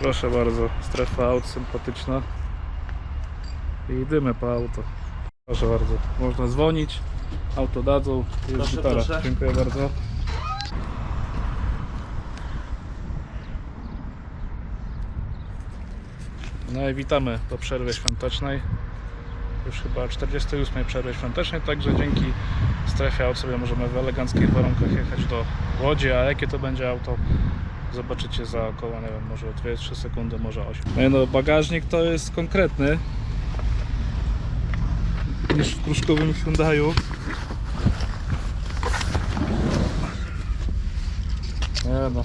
Proszę bardzo, strefa aut sympatyczna. I dymy po auto. Proszę bardzo, można dzwonić, auto dadzą, jest Proszę, gitara. proszę. Dziękuję bardzo. No i witamy po przerwie świątecznej. Już chyba 48 przerwy świątecznej, także dzięki strefie aut sobie możemy w eleganckich warunkach jechać do Łodzi, a jakie to będzie auto zobaczycie za około, nie wiem, może 2-3 sekundy, może 8. No, no bagażnik to jest konkretny niż w kruszkowym Hyundaiu. Nie no,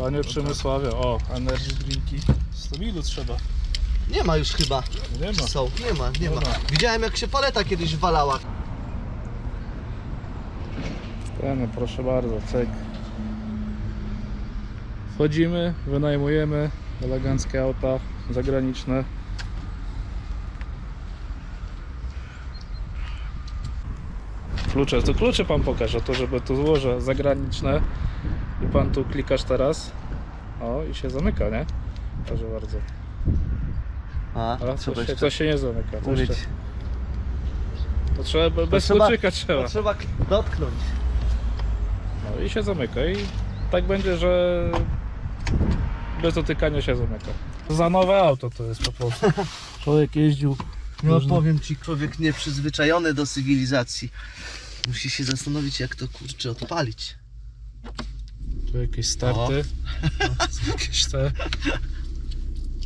panie Przemysławie, o, energy drinki. 100 minut trzeba. Nie ma już chyba. Nie ma. Czy Są. Nie ma, nie Nie ma. ma. Widziałem jak się paleta kiedyś walała. Ten, proszę bardzo, cyk. Wchodzimy, wynajmujemy eleganckie auta zagraniczne. Klucze, to klucze pan pokaże, to żeby tu złożę zagraniczne i pan tu klikasz teraz. O i się zamyka, nie? Proszę bardzo. A, A, to, się, to się nie zamyka. To, jeszcze, to trzeba be- bez trzeba- kluczyka trzeba. To trzeba dotknąć. No i się zamyka i tak będzie, że bez dotykania się zamyka. Za nowe auto to jest po prostu. Człowiek jeździł. No różne- powiem ci, człowiek nieprzyzwyczajony do cywilizacji. Musi się zastanowić jak to kurczę odpalić. Tu jakieś starty. No, jakieś te.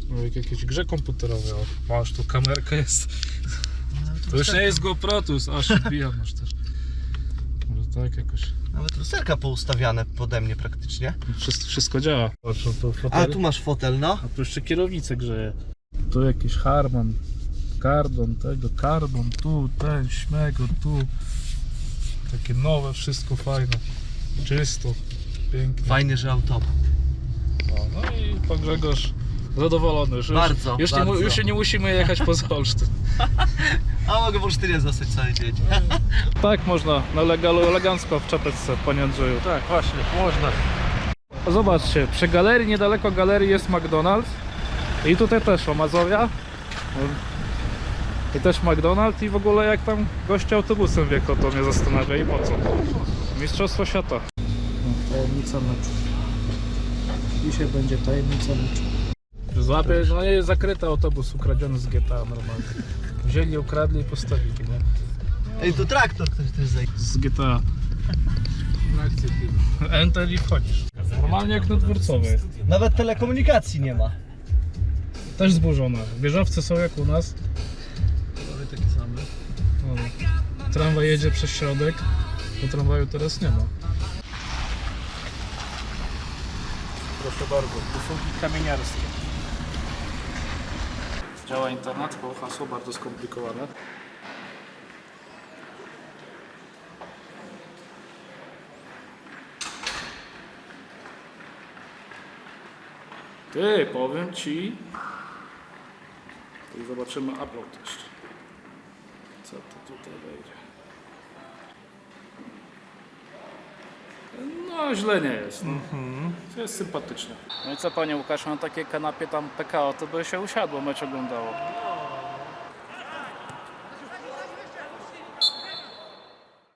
No, jak jakieś grze komputerowe. O, masz tu kamerka jest. To już nie jest GoPro, to jest aż odbija masz też. Tak jakoś. Nawet lusterka poustawiane pode mnie praktycznie. Wszystko, wszystko działa. Patrz, A fotel. tu masz fotel, no. A tu jeszcze kierownicę grzeje. Tu jakiś Harman, Cardon, tego, Carbon, tu, ten, śmego, tu. Takie nowe, wszystko fajne. Czysto, pięknie. Fajnie, że auto. No, no i pan Grzegorz zadowolony. Już, Bardzo, już, Nie, mu- bardzo. już się nie musimy jechać poza Olsztyn. A mogę w Olsztynie zostać cały dzień. Tak można, na legalu elegancko w czapeczce, panie Andrzeju. Tak, właśnie, można. Zobaczcie, przy galerii, niedaleko galerii jest McDonald's i tutaj też o Mazowia i też McDonald's i w ogóle jak tam goście autobusem wjechał to mnie zastanawia i po co Mistrzostwo świata Tajemnica meczu Dzisiaj będzie tajemnica meczu Złapie, no jest zakryty autobus ukradziony z GTA normalnie Wzięli, ukradli i postawili, nie? Ej, tu traktor ktoś też zajdzie. Z GTA Enter i wchodzisz Normalnie jak na dworcowej Nawet telekomunikacji nie ma. Też zburzone. Wieżowce są jak u nas. Mamy takie same. Tramwaj jedzie przez środek. Po tramwaju teraz nie ma. Proszę bardzo, usługi kamieniarskie. Działa internet, bo hasło bardzo skomplikowane. Ty, powiem ci. I zobaczymy upload jeszcze. Co to tutaj wejdzie? No, źle nie jest. No. To jest sympatyczne. No i co panie Łukasz, na takiej kanapie tam PKO, to by się usiadło, mecz oglądało.